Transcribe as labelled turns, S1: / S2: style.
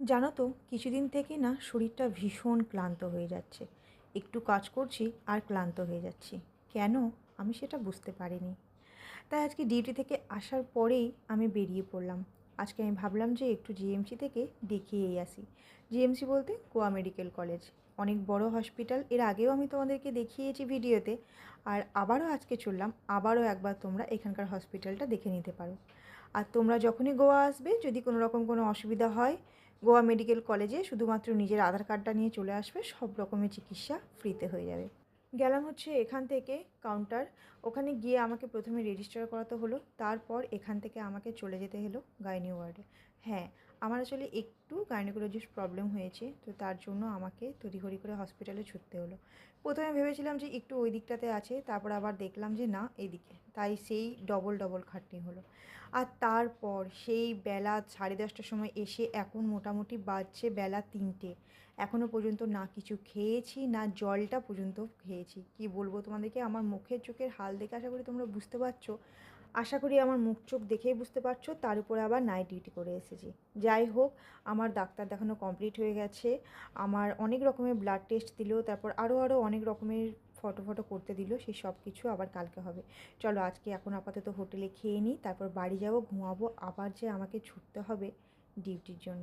S1: জানো তো, কিছুদিন থেকে না শরীরটা ভীষণ ক্লান্ত হয়ে যাচ্ছে। একটু কাজ করছি আর ক্লান্ত হয়ে যাচ্ছি। কেন? আমি সেটা বুঝতে পারিনি। তাই আজকে ডিউটি থেকে আসার পরেই আমি বেরিয়ে পড়লাম। আজকে আমি ভাবলাম যে একটু জিএমসি থেকে দেখিয়েই আসি। জিএমসি বলতে গোয়া মেডিকেল কলেজ। অনেক বড় হসপিটাল, এর আগেও আমি তোমাদেরকে দেখিয়েছি ভিডিওতে। আর আবারও আজকে চললাম, আবারও একবার তোমরা এখানকার হসপিটালটা দেখে নিতে পারো। আর তোমরা যখনই গোয়া আসবে, যদি কোনো রকম কোনো অসুবিধা হয় গোয়া মেডিকেল কলেজে শুধুমাত্র নিজের আধার কার্ডটা নিয়ে চলে আসবে, সব রকমের চিকিৎসা ফ্রিতে হয়ে যাবে। গেলাম হচ্ছে এখান থেকে কাউন্টার, ওখানে গিয়ে আমাকে প্রথমে রেজিস্টার করাতে হলো, তারপর এখান থেকে আমাকে চলে যেতে হলো গাইনি ওয়ার্ডে। হ্যাঁ আমার আসলে একটু গাইনোকোলজিস্ট প্রবলেম হয়েছে, তো তার জন্য আমাকে তড়িঘড়ি করে হসপিটালে ছুটতে হলো। প্রথমে ভেবেছিলাম যে একটু ওই দিকটাতে আছে, তারপর আবার দেখলাম যে না এইদিকে তাই সেই ডবল ডবল খাটনি হলো। আর তারপর সেই বেলা সাড়ে দশটার সময় এসে এখন মোটামুটি বাজছে বেলা তিনটে। এখনও পর্যন্ত না কিছু খেয়েছি, না জলটা পর্যন্ত খেয়েছি। কি বলব তোমাদেরকে? আমার মুখের চোখের হাল দেখে আশা করি তোমরা বুঝতে পারছ। আশা করি আমার মুখ চোখ দেখেই বুঝতে পারছ, তার উপরে আবার নাইট ডিউটি করে এসেছি। যাই হোক, আমার ডাক্তার দেখানো কমপ্লিট হয়ে গেছে। আমার অনেক রকমের ব্লাড টেস্ট দিল, তারপর আরও আরও অনেক রকমের ফটো ফটো করতে দিল, সেই সব কিছু আবার কালকে হবে। চলো, আজকে এখন আপাতত হোটেলে খেয়ে নিই, তারপর বাড়ি যাব, ঘুমাবো, আবার যে আমাকে ছুটতে হবে ডিউটির জন্য।